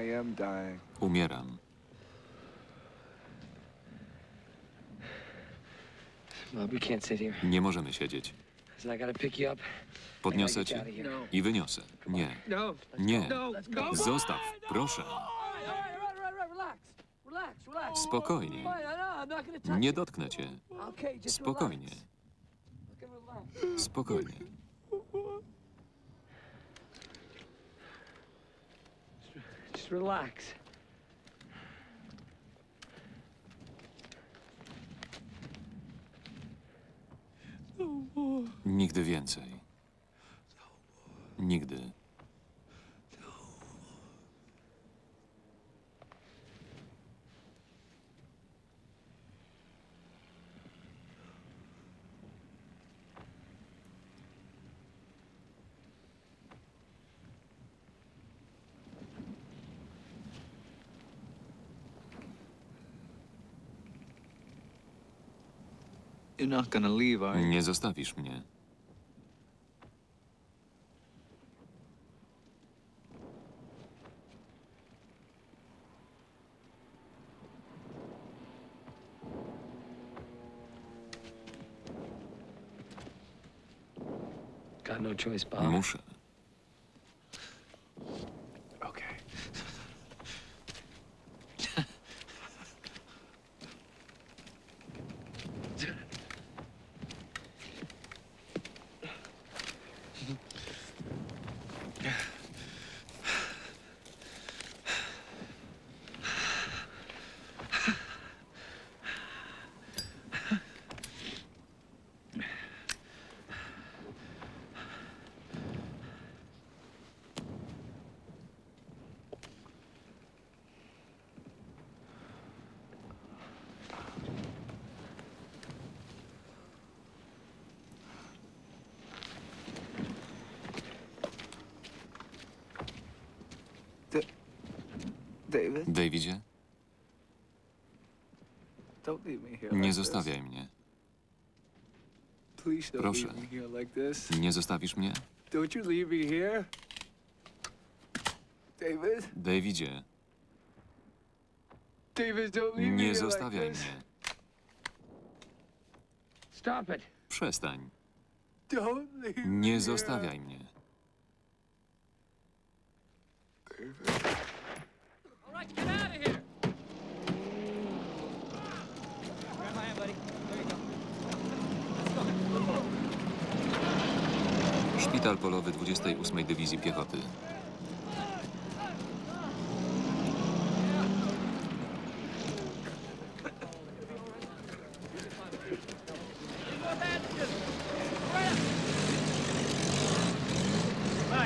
I am dying. Umieram. Bob, we can't sit here. Nie możemy siedzieć. So I gotta pick you up. Podniosę cię i wyniosę. Nie, No. nie. No. No. Zostaw, proszę. All right, all right, all right, all right, relax. Relax, relax. Spokojnie. Fine, no, I'm not gonna touch Nie you. dotknę cię. Okay, just Spokojnie. relax. Look and relax. Spokojnie. Just relax. Nigdy więcej. Nigdy. You're not gonna leave, are you? Nie zostawisz mnie. Got no choice, Bob. Muszę. David, Davidzie, don't leave me here. nie like zostawiaj mnie. This. Please don't Proszę. leave me here like this. Nie zostawisz mnie? Don't you leave me here. David, Davidzie, David, don't leave me nie zostawiaj like this. mnie. Stop it. Przestań. Don't leave me Nie zostawiaj mnie. All Szpital polowy 28 Dywizji Piechoty.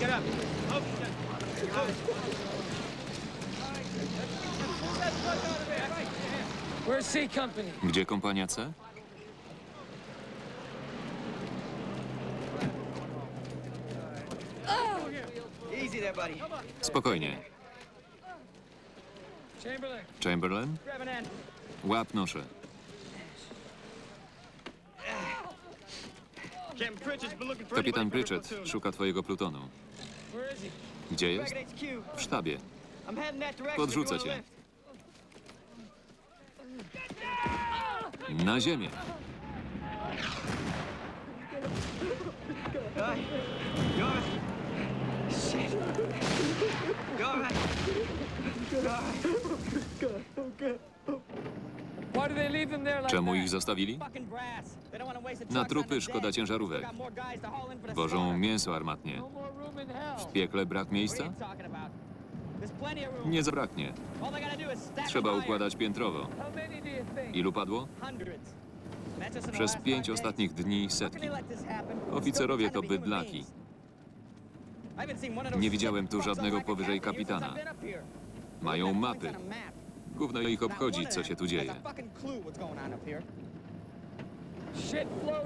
Get up. Oh, shit. Where's C Company? Gdzie kompania C? Easy there, buddy. Spokojnie. Chamberlain. Chamberlain? Grab an end. Łap noszę. Kapitan Pritchett szuka twojego plutonu. Where is he? Gdzie jest? HQ. W sztabie. I'm heading that direction. Podrzucę cię. Na ziemię. Czemu ich zostawili? Na trupy szkoda ciężarówek. Wożą mięso armatnie. W piekle brak miejsca? Nie zabraknie. Trzeba układać piętrowo. Ilu padło? Przez pięć ostatnich dni setki. Oficerowie to bydlaki. Nie widziałem tu żadnego powyżej kapitana. Mają mapy. Gówno ich obchodzi, co się tu dzieje.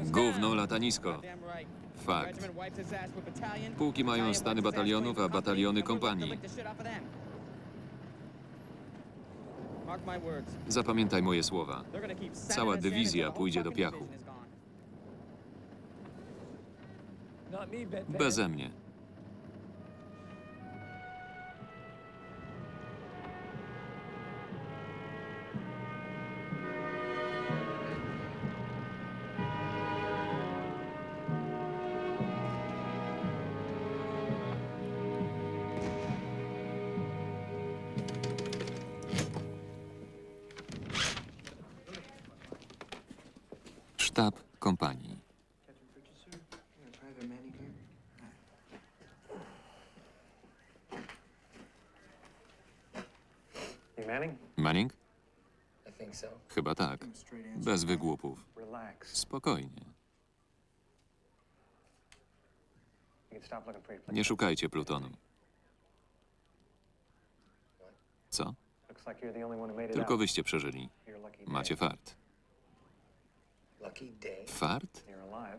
Gówno lata nisko. Fakt. Pułki mają stany batalionów, a bataliony kompanii. Zapamiętaj moje słowa. Cała dywizja pójdzie do piachu. Beze mnie. Sztab kompanii. Manning? Chyba tak. Bez wygłupów. Spokojnie. Nie szukajcie plutonu. Co? Tylko wyście przeżyli. Macie fart. Fart?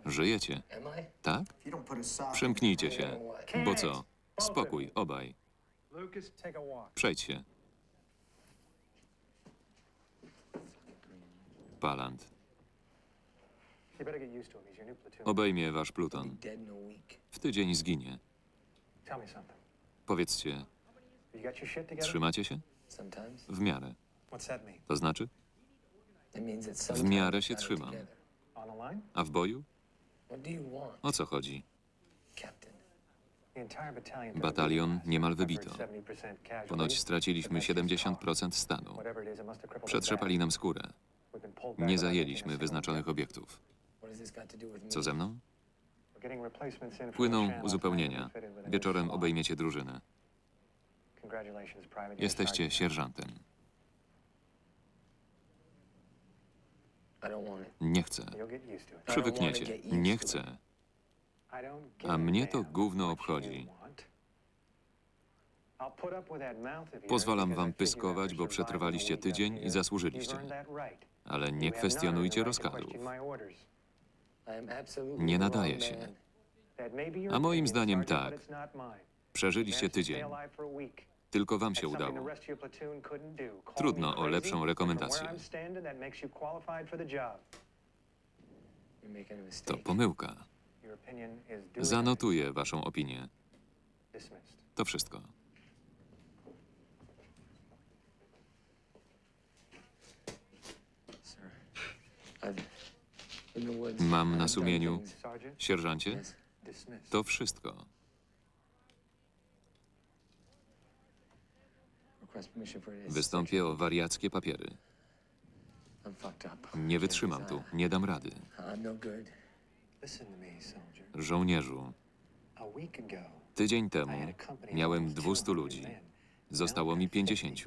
Żyjecie. Tak? Przemknijcie się. Bo co? Spokój, obaj. Przejdź się. Palant. Obejmie wasz pluton. W tydzień zginie. Powiedzcie, trzymacie się? W miarę. To znaczy? W miarę się trzymam. A w boju? O co chodzi? Batalion niemal wybito. Ponoć straciliśmy 70% stanu. Przetrzepali nam skórę. Nie zajęliśmy wyznaczonych obiektów. Co ze mną? Płyną uzupełnienia. Wieczorem obejmiecie drużynę. Jesteście sierżantem. Nie chcę. Przywykniecie. Nie chcę. A mnie to gówno obchodzi. Pozwalam wam pyskować, bo przetrwaliście tydzień i zasłużyliście. Ale nie kwestionujcie rozkazów. Nie nadaje się. A moim zdaniem tak. Przeżyliście tydzień. Tylko wam się udało. Trudno o lepszą rekomendację. To pomyłka. Zanotuję waszą opinię. To wszystko. Mam na sumieniu, sierżancie, to wszystko. Wystąpię o wariackie papiery. Nie wytrzymam tu, nie dam rady. Żołnierzu, tydzień temu miałem 200 ludzi. Zostało mi 50.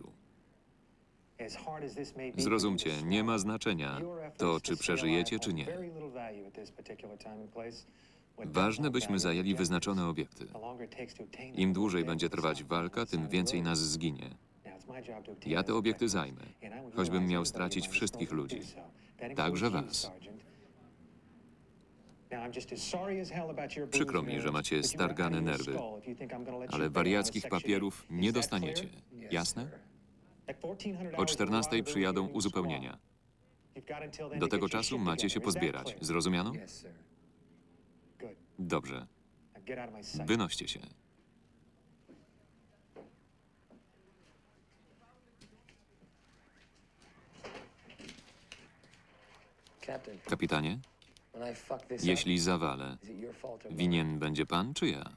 Zrozumcie, nie ma znaczenia to, czy przeżyjecie, czy nie. Ważne, byśmy zajęli wyznaczone obiekty. Im dłużej będzie trwać walka, tym więcej nas zginie. Ja te obiekty zajmę, choćbym miał stracić wszystkich ludzi, także was. Przykro mi, że macie stargane nerwy, ale wariackich papierów nie dostaniecie. Jasne? O 14 przyjadą uzupełnienia. Do tego czasu macie się pozbierać. Zrozumiano? Dobrze. Wynoście się. Kapitanie, jeśli zawalę, winien będzie pan czy ja?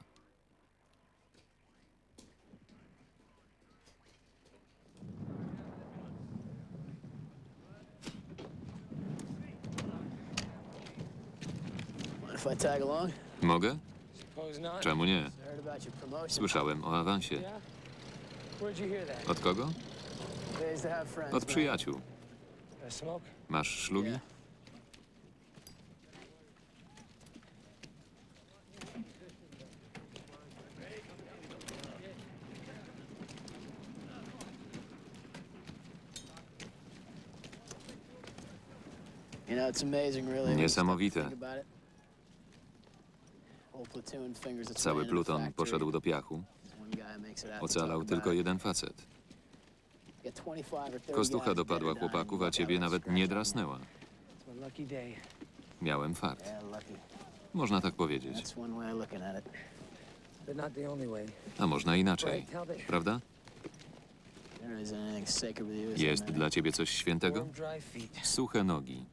Mogę? Czemu nie? Słyszałem o awansie. Od kogo? Od przyjaciół. Masz szlugi? Niesamowite. Cały pluton poszedł do piachu. Ocalał tylko jeden facet. Kostucha dopadła chłopaków, a ciebie nawet nie drasnęła. Miałem fart. Można tak powiedzieć. A można inaczej, prawda? Jest dla ciebie coś świętego? Suche nogi.